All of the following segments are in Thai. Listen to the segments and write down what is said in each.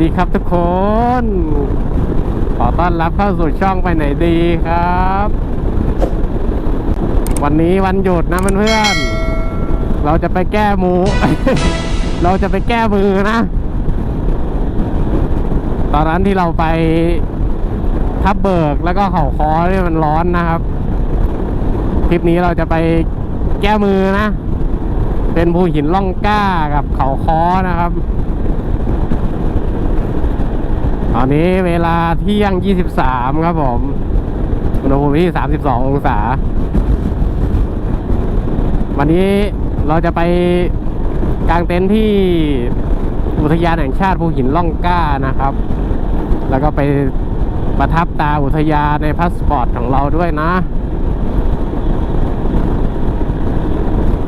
ดีครับทุกคน ขอต้อนรับเข้าสู่ช่องไปไหนดีครับ วันนี้วันหยุดนะเพื่อนๆเราจะไปแก้หมู เราจะไปแก้มือนะ ตอนนั้นที่เราไปทับเบิกแล้วก็เขาคอเนี่ยมันร้อนนะครับ คลิปนี้เราจะไปแก้มือนะ เป็นภูหินล่องกล้ากับเขาคอนะครับ ตอนนี้เวลาเที่ยง 23 ครับผมอุณหภูมิที่ 32 องศา วันนี้เราจะไปกางเต็นท์ที่อุทยานแห่งชาติภูหินล่องกล้านะครับ แล้วก็ไปประทับตาอุทยานในพาสปอร์ตของเราด้วยนะ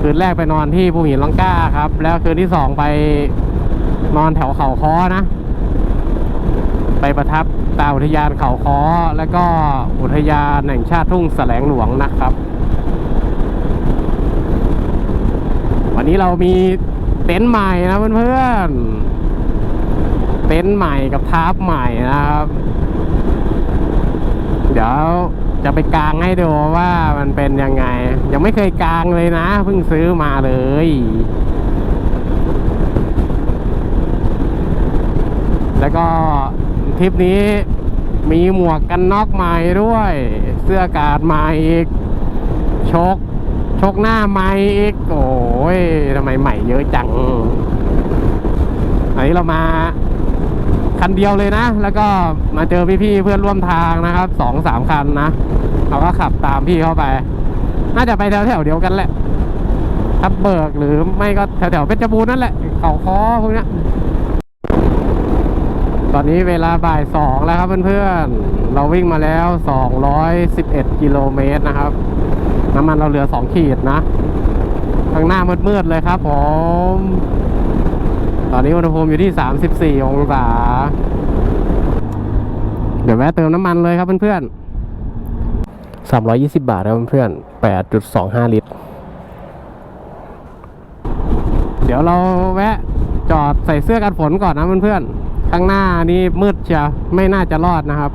คืนแรกไปนอนที่ภูหินล่องกล้าครับ แล้วคืนที่สองไปนอนแถวเขาค้อนะ ไปประทับตาอุทยานเขาค้อ แล้วก็อุทยานแห่งชาติทุ่งแสลงหลวงนะครับ วันนี้เรามีเต็นท์ใหม่นะเพื่อนๆเต็นท์ใหม่กับทาร์ปใหม่นะครับ เดี๋ยวจะไปกางให้ดูว่ามันเป็นยังไง ยังไม่เคยกางเลยนะเพิ่งซื้อมาเลยแล้วก็ ทริปนี้มีหมวกกันน็อกใหม่ด้วย เสื้อกาศใหม่อีกชกชกหน้าใหม่อีกโอ้ยทำไมใหม่เยอะจังอันนี้เรามาคันเดียวเลยนะ แล้วก็มาเจอพี่ๆเพื่อนร่วมทางนะครับสองสามคันนะเราก็ขับตามพี่เข้าไป น่าจะไปแถวแถวๆเดียวกันแหละทับเบิกหรือไม่ก็แถวแถวๆเพชรบูรณ์นั่นแหละเขาคอพวกนี้ ตอนนี้เวลาบ่ายสองแล้วครับเพื่อนๆ เราวิ่งมาแล้ว 211 กิโลเมตรนะครับ น้ำมันเราเหลือ 2 ขีดนะ ข้างหน้ามืดๆเลยครับผม ตอนนี้อุณหภูมิอยู่ที่ 34 องศา เดี๋ยวแวะเติมน้ำมันเลยครับเพื่อนๆ320 บาทครับเพื่อนๆ8.25 ลิตร เดี๋ยวเราแวะจอดใส่เสื้อกันฝนก่อนนะเพื่อนๆ ข้างหน้านี่มืดเชียวไม่น่าจะรอดนะครับ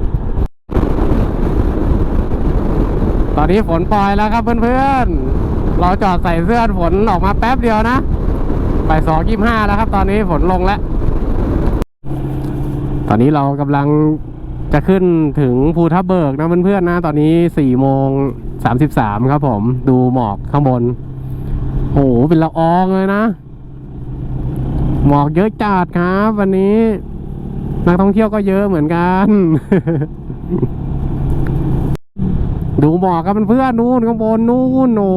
ตอนนี้ฝนปล่อยแล้วครับเพื่อนๆ เราจอดใส่เสื้อฝนออกมาแป๊บเดียวนะบ่ายสองยี่ห้าแล้วครับ ตอนนี้ฝนลงแล้ว ตอนนี้เรากำลังจะขึ้นถึงภูทับเบิกนะเพื่อนๆนะ ตอนนี้สี่โมงสามสิบสามครับผม ดูหมอกข้างบน โอ้โห เป็นละอองเลยนะ หมอกเยอะจัดครับ วันนี้ นักท่องเที่ยวก็เยอะเหมือนกัน ดูหมอกกันเพื่อนๆนู่นข้างบนนู่นโอ้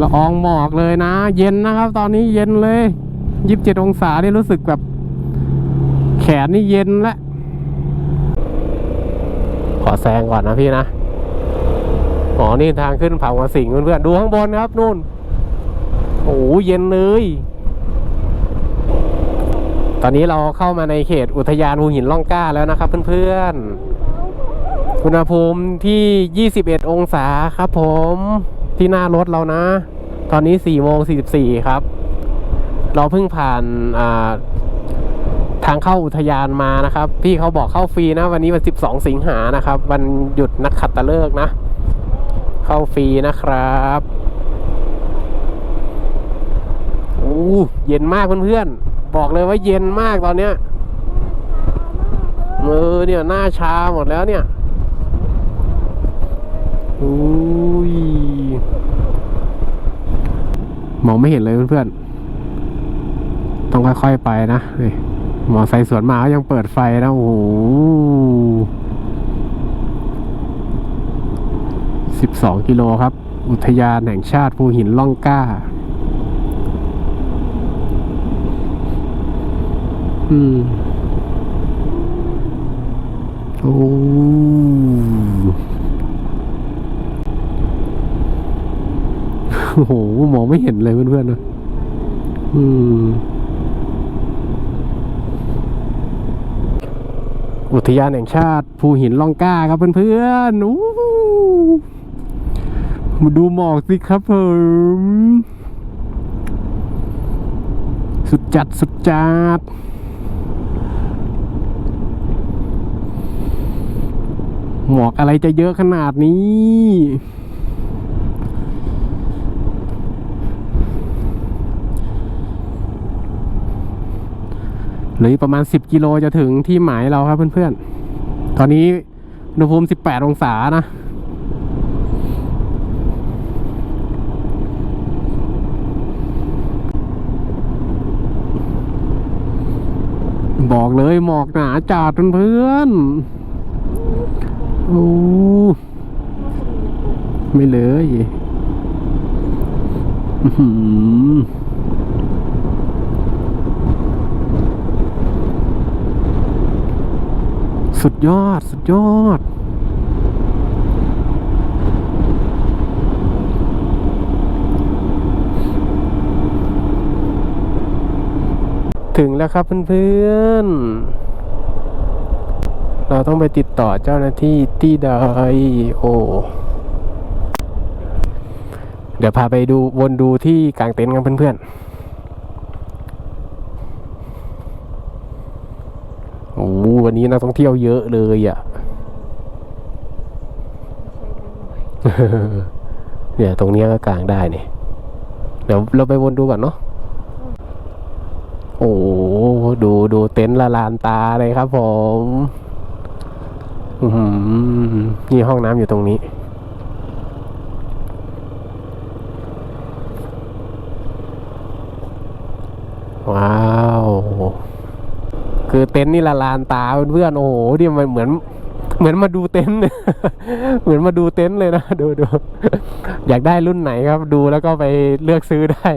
ละอองหมอกเลยนะ เย็นนะครับ ตอนนี้เย็นเลยยี่สิบเจ็ดองศาได้รู้สึกแบบ แขนนี่เย็นแล้วขอแซงก่อนนะพี่นะอ๋อนี่ทางขึ้นเผาหัวสิงเพื่อนๆดูข้างบนครับนู่น โอ้โหเย็นเลย ตอนนี้เราเข้ามาในเขตอุทยานภูหินล่องกล้าแล้วนะครับเพื่อนๆ อุณหภูมิที่ 21 องศาครับผมที่หน้ารถเรานะ ตอนนี้4โมง44 ครับ เราเพิ่งผ่านาทางเข้าอุทยานมานะครับ พี่เขาบอกเข้าฟรีนะ วันนี้วัน 12 สิงหานะครับ วันหยุดนักขัตฤกษ์นะ เข้าฟรีนะครับโอ้เย็นมากเพื่อนๆ บอกเลยว่าเย็นมากตอนเนี้ยมือเนี่ยหน้าชาหมดแล้วเนี่ยอุ้ยมองไม่เห็นเลยเพื่อนๆ ต้องค่อยๆไปนะเฮ้ยมอไซสวนมาก็ยังเปิดไฟนะ โอ้โหสิบสองกิโลครับ อุทยานแห่งชาติภูหินล่องกล้า อืมโอ้โอ้โหมองไม่เห็นเลยเพื่อนๆนะอืม อุทยานแห่งชาติ ภูหินล่องกล้าครับเพื่อนๆอู้มาดูหมอกสิครับผม สุดจัด สุดจัด หมอกอะไรจะเยอะขนาดนี้หลือประมาณ 10 กิโลจะถึงที่หมายเราครับเพื่อนๆ ตอนนี้อุณหภูมิ 18 องศานะบอกเลยหมอกหนาจัดเพื่อน โอ้ไม่เลยอื้อหือสุดยอด สุดยอด ถึงแล้วครับเพื่อนๆ เราต้องไปติดต่อเจ้าหน้าที่ที่ใดโอเดี๋ยวพาไปดูวนดูที่กลางเต็นท์กันเพื่อนๆโอ้โหวันนี้นักท่องเที่ยวเยอะเลยอะเนี่ยตรงเนี้ยก็กลางได้เนี่ยเดี๋ยวเราไปวนดูก่อนเนาะโอ้โหดูดูเต็นท์ละลานตาเลยครับผมอื้อหือ นี่ห้องน้ำอยู่ตรงนี้ ว้าว คือเต็นท์นี่ละลานตาเพื่อนๆโอ้โหนี่มันเหมือน เหมือนมาดูเต็นท์เหมือนมาดูเต็นท์เลยนะ ดูดูอยากได้รุ่นไหนครับ ดูแล้วก็ไปเลือกซื้อได้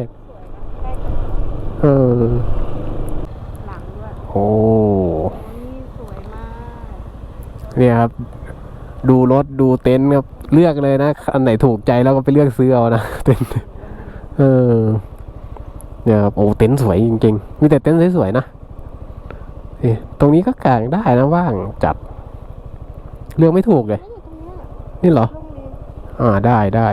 เออหลังด้วยโอ้ โอ้นี่สวยมาก เนี่ยครับ ดูรถดูเต็นท์ครับเลือกเลยนะ อันไหนถูกใจแล้วก็ไปเลือกซื้อเอานะเต็นท์เออเนี่ยครับโอ้เต็นท์สวยจริงๆ มีแต่เต็นท์สวยๆนะนี่ตรงนี้ก็กางได้นะว่างจัด เลือกไม่ถูกเลย นี่เหรอ อ่าได้ได้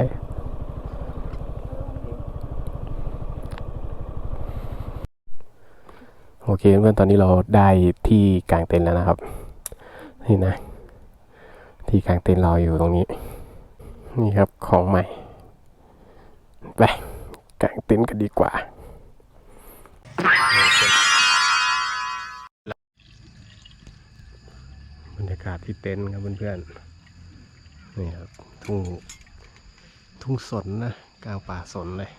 โอเคเพื่อนตอนนี้เราได้ที่กลางเต็นท์แล้วนะครับ นี่นะ ที่กลางเต็นท์เราอยู่ตรงนี้ นี่ครับของใหม่ ไปกลางเต็นท์กันดีกว่า บรรยากาศที่เต็นท์ครับเพื่อนๆนี่ครับทุ่งทุ่งสนนะ กลางป่าสนเลย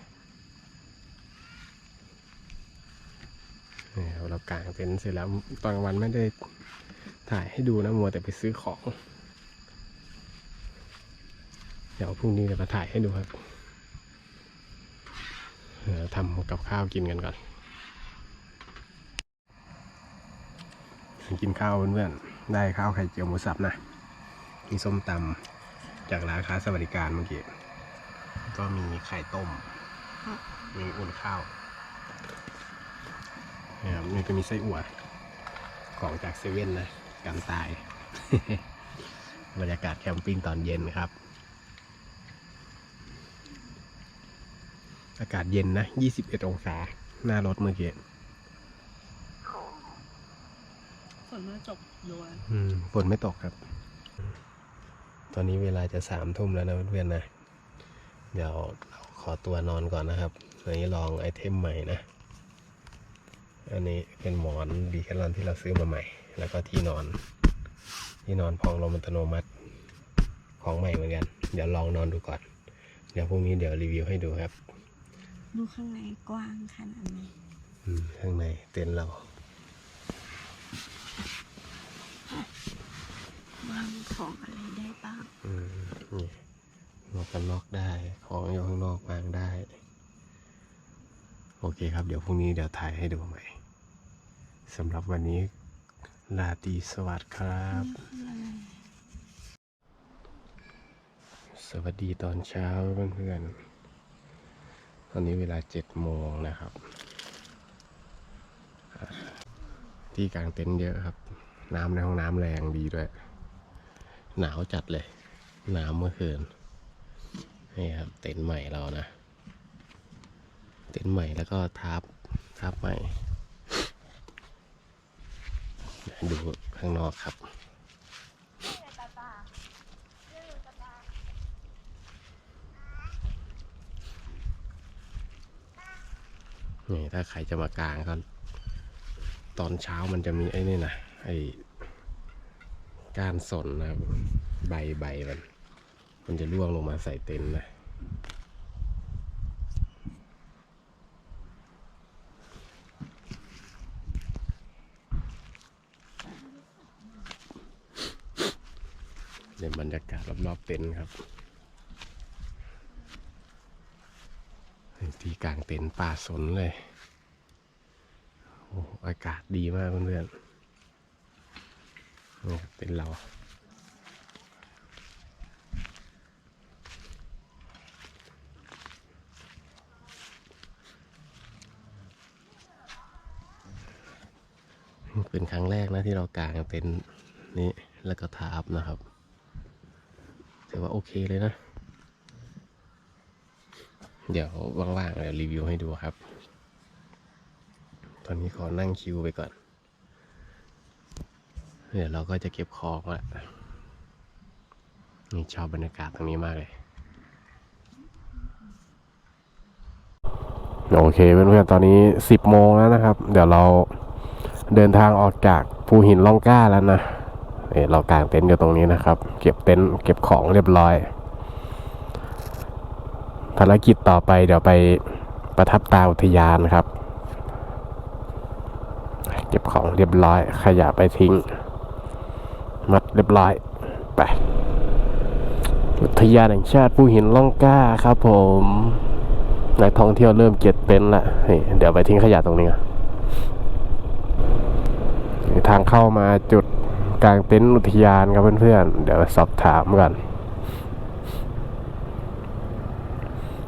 นี่เรากางเต็นท์เสร็จแล้วตอนกลางวันไม่ได้ถ่ายให้ดูนะมัวแต่ไปซื้อของ ดี๋ยวพรุ่งนี้จะมาถ่ายให้ดูครับทำกับข้าวกินกันก่อนกินข้าวเพื่อนๆได้ข้าวไข่เจียวหมูสับนะมีส้มตำจากร้านค้าสวัสดิการเมื่อกี้ก็มีไข่ต้ม มีอุ่นข้าวนะครับนี่ก็มีไส้อั่วของจากเซเว่นนะกันตาย บรรยากาศแคมปิ้งตอนเย็นครับ อากาศเย็นนะ 21 องศา หน้ารถเมื่อกี้ฝนมาจบรัวอืมฝนไม่ตกครับ ตอนนี้เวลาจะสามทุ่มแล้วนะเพื่อนๆนะ เดี๋ยวเราขอตัวนอนก่อนนะครับอันนี้ลองไอเทมใหม่นะ อันนี้เป็นหมอนดีแคลอนที่เราซื้อมาใหม่ แล้วก็ที่นอน ที่นอนพองลมอัตโนมัติของใหม่เหมือนกัน เดี๋ยวลองนอนดูก่อน เดี๋ยวพรุ่งนี้เดี๋ยวรีวิวให้ดูครับ ดูข้างในกว้างขนาดไหนอืมข้างในเต็นท์เราวางของอะไรได้บ้าง อืมนี่หมวกกันน็อกได้ ของอยู่ข้างนอกวางได้ โอเคครับ เดี๋ยวพรุ่งนี้เดี๋ยวถ่ายให้ดูใหม่สำหรับวันนี้ลาตรีสวัสดิ์ครับ สวัสดีตอนเช้าเพื่อนๆ ตอนนี้เวลาเจ็ดโมงนะครับ ที่กลางเต็นท์เยอะครับ น้ำในห้องน้ำแรงดีด้วย หนาวจัดเลยหนาวเมื่อคืนนี่ครับ เต็นท์ใหม่เรานะ เต็นท์ใหม่แล้วก็ทับครับใหม่ดูข้างนอกครับ นี่ถ้าใครจะมากลางก็ตอนเช้ามันจะมีไอ้นี่นะไอ้ก้านสนนะครับ ใบใบมัน มันจะร่วงลงมาใส่เต็นท์นะเดี๋ยบรรยากาศรอบๆเต็นท์ครับ ที่กลางเต็นท์ป่าสนเลยโอ้อากาศดีมากเพื่อนๆนี่เต็นเราเป็นครั้งแรกนะที่เรากางเต็นท์นี้แล้วก็ทาบนะครับถือว่าโอเคเลยนะ เดี๋ยวว่างๆเดี๋ยวรีวิวให้ดูครับ ตอนนี้ขอนั่งคิวไปก่อน เดี๋ยวเราก็จะเก็บของละนี่ชอบบรรยากาศตรงนี้มากเลย โอเคเพื่อนๆ ตอนนี้สิบโมงแล้วนะครับ เดี๋ยวเราเดินทางออกจากภูหินล่องกล้าแล้วนะเเรากางเต็นท์อยู่ตรงนี้นะครับ เก็บเต็นท์เก็บของเรียบร้อย ภารกิจต่อไปเดี๋ยวไปประทับตาอุทยานครับ เก็บของเรียบร้อย ขยะไปทิ้ง มัดเรียบร้อย ไป อุทยานแห่งชาติภูหินล่องกล้าครับผมนักท่องเที่ยวเริ่มเก็บเป็นละเดี๋ยวไปทิ้งขยะตรงนี้ทางเข้ามาจุดกลางเต็นท์อุทยานครับเพื่อนๆ เดี๋ยวสอบถามกัน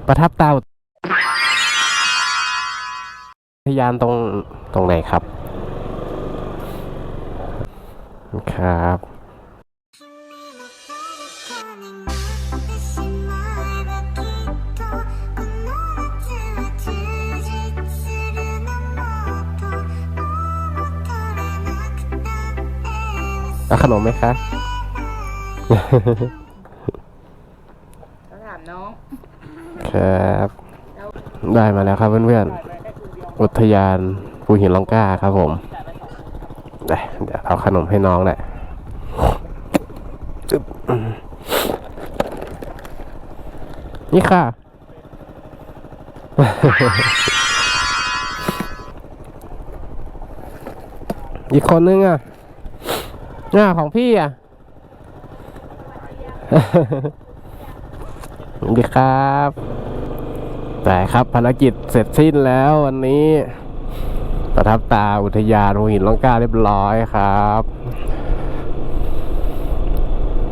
ประทับตาอุทยานตรงตรงไหนครับ ครับแล้วขนมไหมคะก็ถาม น้องครับได้มาแล้วครับเพื่อนๆ อุทยานภูหินลองกล้าครับผมได้เดี๋ยวเอาขนมให้น้องแหละอึ๊บนี่ค่ะ อีกคนนึงอะอ่าของพี่อะ สวัสดีครับแต่ครับภารกิจเสร็จสิ้นแล้ววันนี้ประทับตาอุทยานหัวหินล่องกล้าเรียบร้อยครับ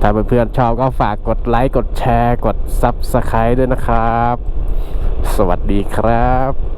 ถ้าเพื่อนๆชอบก็ฝากกดไลค์ กดแชร์ กด Subscribe ด้วยนะครับ สวัสดีครับ